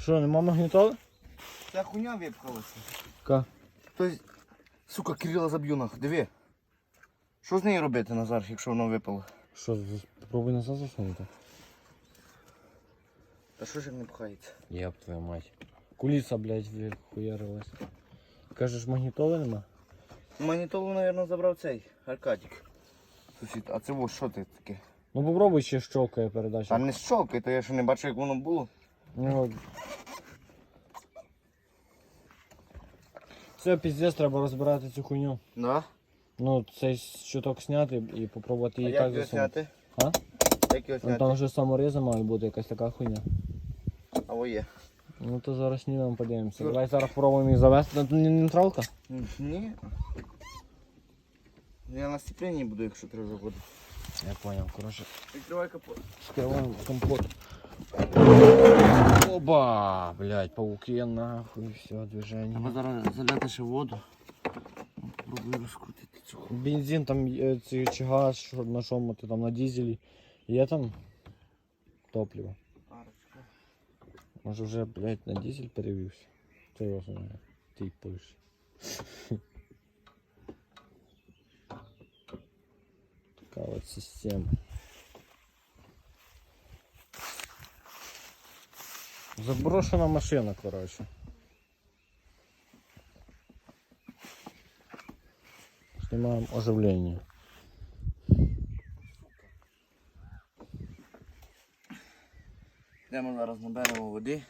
Що, нема магнітоли? Та хуйня випхалася. Ка. Хтось, сука, Кирила заб'ю нахуй, диви. Що з нею робити, Назар, якщо воно випало? Що, попробуй назад засунути? Та що ж як не пхається? Єб твою мать. Куліса, блядь, вихуярилась. Кажеш, магнітоли нема? Манітолу, мабуть, забрав цей Аркадік. Сусід, а це во що ти таке? Ну попробуй ще щелкає передача. Та не щолкай, то я ще не бачу, як воно було. Ну, Це піздець, треба розбирати цю хуйню. Да? Ну, цей щиток зняти і попробувати її так засунути. зняти? А? Як його Ну, там вже саморези має бути якась така хуйня. А во є. Ну то зараз знімемо, подивимося. Ну. Давай зараз спробуємо їх завести. Ну, Це не нейтралка? М, Ні. Я на сцепленні буду, якщо треба заходити. Я понял, коротше. Відкривай капот. Скриваємо компот. Оба! Блять, пауки нахуй, все, движення. Треба зараз заляти ще воду. Пробую розкрутити цього. Бензин там е, ці, чи газ, що, на чому ти там на дизелі. Є там топливо. Арочка. Може вже, блядь, на дизель перевівся. Це його знає. Ти пиш. Така от система. Заброшена машина, коротше. Снимаем оживление. Йдемо зараз наберемо води.